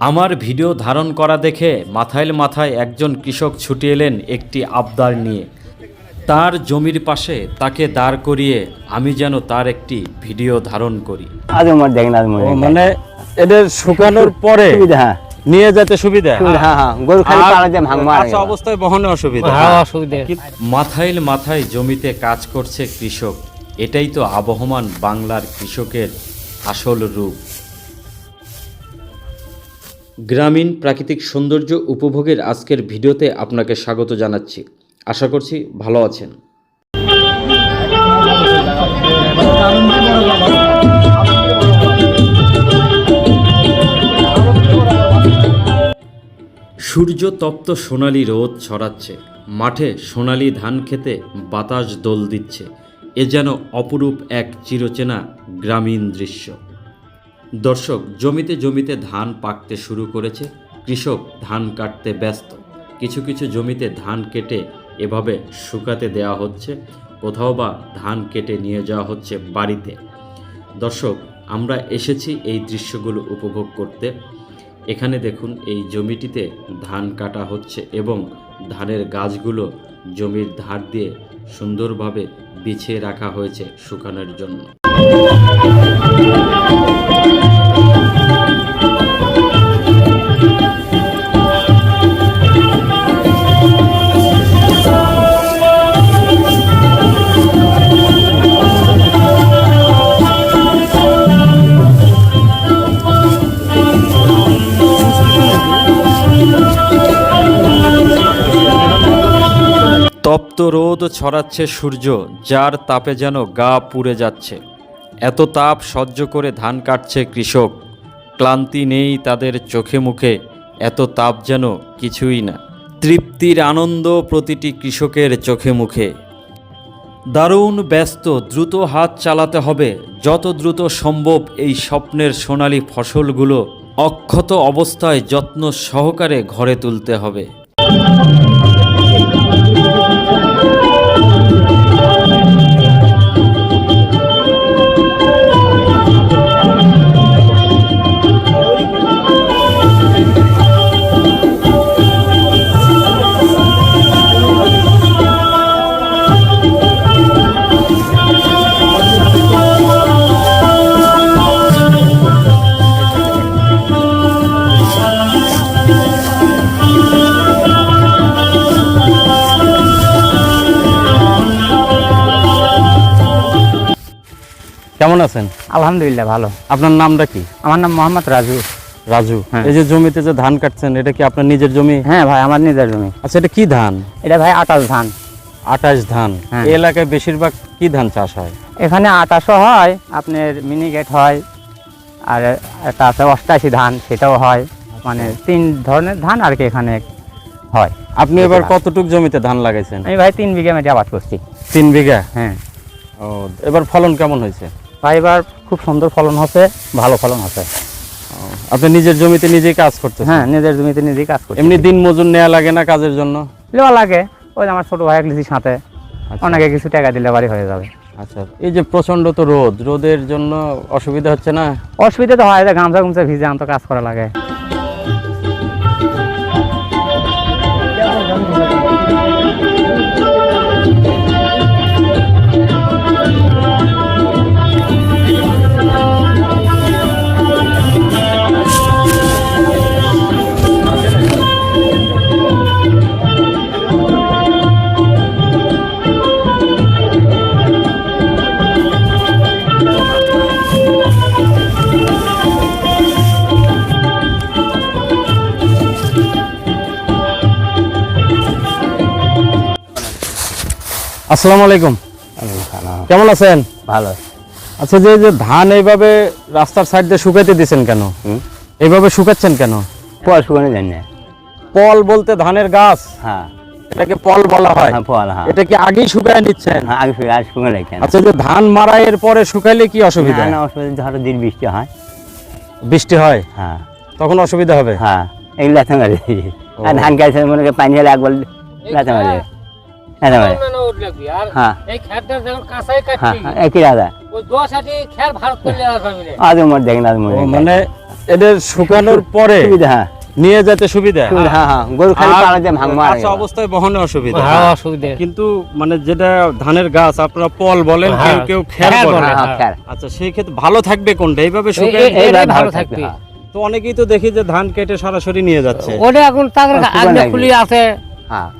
আমার ভিডিও ধারণ করা দেখে মাথায় মাথায় একজন কৃষক ছুটে এলেন একটি আবদার নিয়ে। তার জমির পাশে তাকে দাঁড় করিয়ে আমি যেন তার একটি ভিডিও ধারণ করি। মনে এদের শুকানোর পরে হ্যাঁ। নিয়ে যেতে সুবিধা? হ্যাঁ হ্যাঁ। অবস্থায় বহনে অসুবিধা। মাথাইল মাথায় জমিতে কাজ করছে কৃষক। এটাই তো আবহমান বাংলার কৃষকের আসল রূপ। গ্রামীণ প্রাকৃতিক সৌন্দর্য উপভোগের আজকের ভিডিওতে আপনাকে স্বাগত জানাচ্ছি। আশা করছি ভালো আছেন। সূর্য তপ্ত সোনালি রোদ ছড়াচ্ছে। মাঠে সোনালি ধান খেতে বাতাস দোল দিচ্ছে। এ যেন অপরূপ এক চিরচেনা গ্রামীণ দৃশ্য। দর্শক, জমিতে জমিতে ধান পাকতে শুরু করেছে, কৃষক ধান কাটতে ব্যস্ত। কিছু কিছু জমিতে ধান কেটে এভাবে শুকাতে দেওয়া হচ্ছে, কোথাও বা ধান কেটে নিয়ে যাওয়া হচ্ছে বাড়িতে। দর্শক, আমরা এসেছি এই দৃশ্যগুলো উপভোগ করতে। এখানে দেখুন, এই জমিটিতে ধান কাটা হচ্ছে এবং ধানের গাছগুলো জমির ধার দিয়ে সুন্দরভাবে বিছিয়ে রাখা হয়েছে শুকানোর জন্য। রোদ ছড়াচ্ছে সূর্য, যার তাপে যেন গা পুড়ে যাচ্ছে। এত তাপ সহ্য করে ধান কাটছে কৃষক। ক্লান্তি নেই তাদের চোখে মুখে, এত তাপ যেন কিছুই না। তৃপ্তির আনন্দ প্রতিটি কৃষকের চোখে মুখে। দারুণ ব্যস্ত, দ্রুত হাত চালাতে হবে, যত দ্রুত সম্ভব এই স্বপ্নের সোনালী ফসলগুলো অক্ষত অবস্থায় যত্ন সহকারে ঘরে তুলতে হবে। কেমন আছেন? আলহামদুলিল্লাহ ভালো। আপনার নামটা কি? আমার নাম মোহাম্মদ রাজু। রাজু। হ্যাঁ। এই যে জমিতে যে ধান কাটছেন এটা কি আপনার নিজের জমি? হ্যাঁ ভাই আমার নিজের জমি। আচ্ছা এটা কি ধান? এটা ভাই আটাশ ধান। আঠাশ ধান। হ্যাঁ। এই এলাকায় বেশিরভাগ কি ধান চাষ হয়? এখানে আটাশও হয় আপনার মিনিগেট হয় আর একটা আছে অষ্টাশি ধান সেটাও হয়। মানে তিন ধরনের ধান আর কি এখানে হয়। আপনি এবার কতটুক জমিতে ধান লাগাইছেন? আমি ভাই তিন বিঘা মেটে আবাদ করছি। তিন বিঘা? হ্যাঁ। ও এবার ফলন কেমন হয়েছে? এবার খুব সুন্দর ফলন হচ্ছে ভালো ফলন হচ্ছে আপনি নিজের জমিতে নিজেই কাজ করতে হ্যাঁ নিজের জমিতে নিজেই কাজ করতে এমনি দিন মজুর নেওয়া লাগে না কাজের জন্য? নেওয়া লাগে। ওই আমার ছোট ভাই লিচির সাথে আচ্ছা। অনেকে কিছু টাকা দিলে বাড়ি হয়ে যাবে। আচ্ছা এই যে প্রচণ্ড তো রোদ রোদের জন্য অসুবিধা হচ্ছে না? অসুবিধা তো হয় গামছা গুমছা ভিজে আম তো কাজ করা লাগে। আসসালামু আলাইকুম। কেমন আছেন? ভালো। আচ্ছা যে যে ধান এইভাবে রাস্তার সাইড দিয়ে শুকাইতে দিছেন কেন? এইভাবে শুকাচ্ছেন কেন? পল শুকানো জানি না। পল বলতে ধানের গাছ? হ্যাঁ। এটাকে পল বলা হয়। হ্যাঁ পল হ্যাঁ। এটা কি আগেই শুকায় নিচ্ছেন? হ্যাঁ আগে শুকে আজ শুকানো আচ্ছা যে ধান মারাইয়ের পরে শুকাইলে কি অসুবিধা? না না অসুবিধা ধরো দিন বৃষ্টি হয়। বৃষ্টি হয়? হ্যাঁ। তখন অসুবিধা হবে? হ্যাঁ এই লাথা মারে। আর ধান গাছ মনে পানি হলে একবার লাথা মারে। হ্যাঁ এই খেরটা যখন কাঁচাই হ্যাঁ হ্যাঁ, একই রাজা। ওই দশ আটি খের ভারত করে নেওয়া আজ আমার দেখেন আজ মনে মানে এটা শুকানোর পরে হ্যাঁ। নিয়ে যেতে সুবিধা? হ্যাঁ হ্যাঁ গরু খালি দিয়ে অবস্থায় বহনে অসুবিধা। হ্যাঁ অসুবিধা। কিন্তু মানে যেটা ধানের গাছ আপনারা পল বলেন কেউ। কেউ খের বলেন। হ্যাঁ। হ্যাঁ। আচ্ছা সেই ক্ষেত্রে ভালো থাকবে কোনটা? এইভাবে এই- এইভাবে ভালো থাকবে। তো অনেকেই তো দেখি যে ধান কেটে সরাসরি নিয়ে যাচ্ছে। ওটা এখন। খুলি আছে। হ্যাঁ।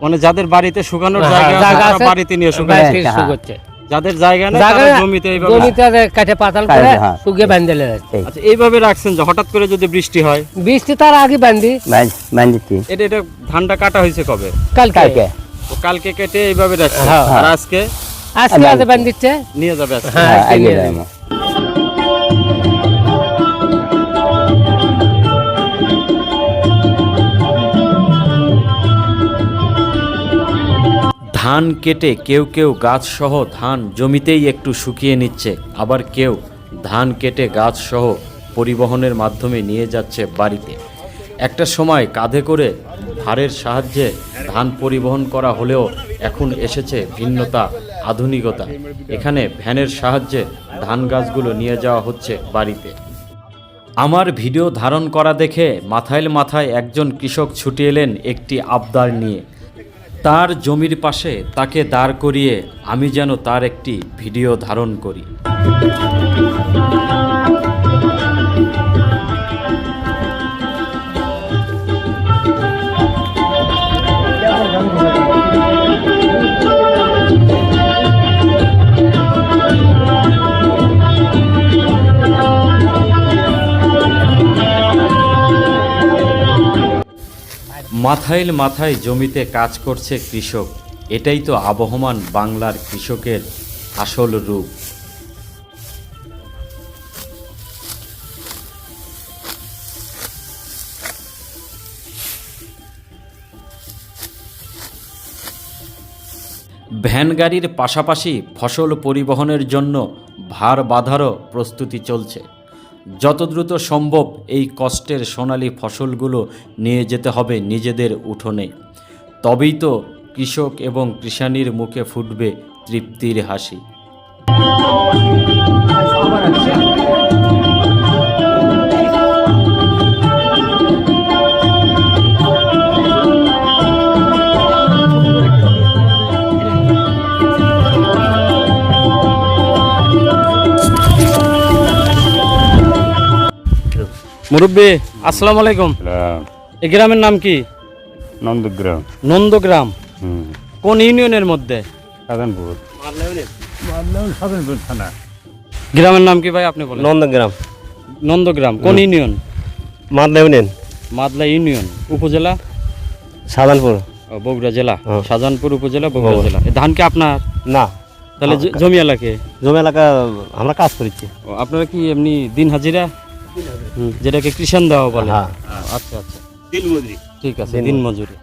মানে যাদের বাড়িতে শুকানোর হ্যাঁ, জায়গা আছে বাড়িতে নিয়ে হ্যাঁ, হ্যাঁ। শুকোচ্ছে। যাদের জায়গা নেই জমিতে এইভাবে জমিতে কাঠে পাতাল করে। শুকিয়ে বাঁধে আচ্ছা এইভাবে রাখছেন যে হঠাৎ করে যদি বৃষ্টি হয়? বৃষ্টি তার আগে বান্ধি বাঁধ বাঁধিছি এটা এটা ধানটা কাটা হয়েছে কবে? কালকে। কালকে। কেটে এইভাবে রাখছে হ্যাঁ। আর আজকে? আজকে আজ নিয়ে যাবে আজকে। হ্যাঁ আগে নিয়ে যাবে। ধান কেটে কেউ কেউ গাছ সহ ধান জমিতেই একটু শুকিয়ে নিচ্ছে, আবার কেউ ধান কেটে গাছ সহ পরিবহনের মাধ্যমে নিয়ে যাচ্ছে বাড়িতে। একটা সময় কাঁধে করে ভারের সাহায্যে ধান পরিবহন করা হলেও এখন এসেছে ভিন্নতা, আধুনিকতা। এখানে ভ্যানের সাহায্যে ধান গাছগুলো নিয়ে যাওয়া হচ্ছে বাড়িতে। আমার ভিডিও ধারণ করা দেখে মাথায় মাথায় একজন কৃষক ছুটে এলেন একটি আবদার নিয়ে। তার জমির পাশে তাকে দাঁড় করিয়ে আমি যেন তার একটি ভিডিও ধারণ করি। মাথাইল মাথায় জমিতে কাজ করছে কৃষক। এটাই তো আবহমান বাংলার কৃষকের আসল রূপ। ভ্যান গাড়ির পাশাপাশি ফসল পরিবহনের জন্য ভার বাঁধারও প্রস্তুতি চলছে। যত দ্রুত সম্ভব এই কষ্টের সোনালি ফসলগুলো নিয়ে যেতে হবে নিজেদের উঠোনে। তবেই তো কৃষক এবং কৃষানির মুখে ফুটবে তৃপ্তির হাসি। মুরব্বী আসসালামু আলাইকুম। এই গ্রামের নাম কি? নন্দগ্রাম। নন্দগ্রাম। কোন ইউনিয়নের মধ্যে? সাধনপুর। সাধনপুর থানা। গ্রামের নাম কি ভাই আপনি বলেন? নন্দগ্রাম। নন্দগ্রাম কোন union? Madla union. Madla union উপজেলা? সাধানপুর। ও, বগুড়া জেলা। শাহজাহানপুর উপজেলা বগুড়া। জেলা। ধান কি আপনার? না। তাহলে জমি এলাকে? জমি এলাকা আমরা কাজ করেছি। ও, আপনারা কি এমনি দিন হাজিরা? যেটাকে কৃষাণ দেওয়া বলে। হ্যাঁ। আচ্ছা আচ্ছা। ঠিক আছে দিন মজুরি।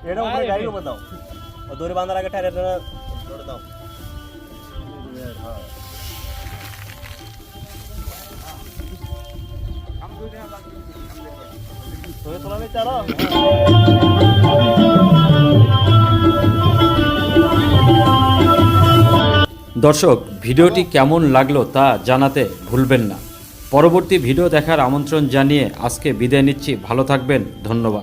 দর্শক ভিডিওটি কেমন লাগল তা জানাতে ভুলবেন না। পরবর্তী ভিডিও দেখার আমন্ত্রণ জানিয়ে আজকে বিদায় নিচ্ছি। ভালো থাকবেন। ধন্যবাদ।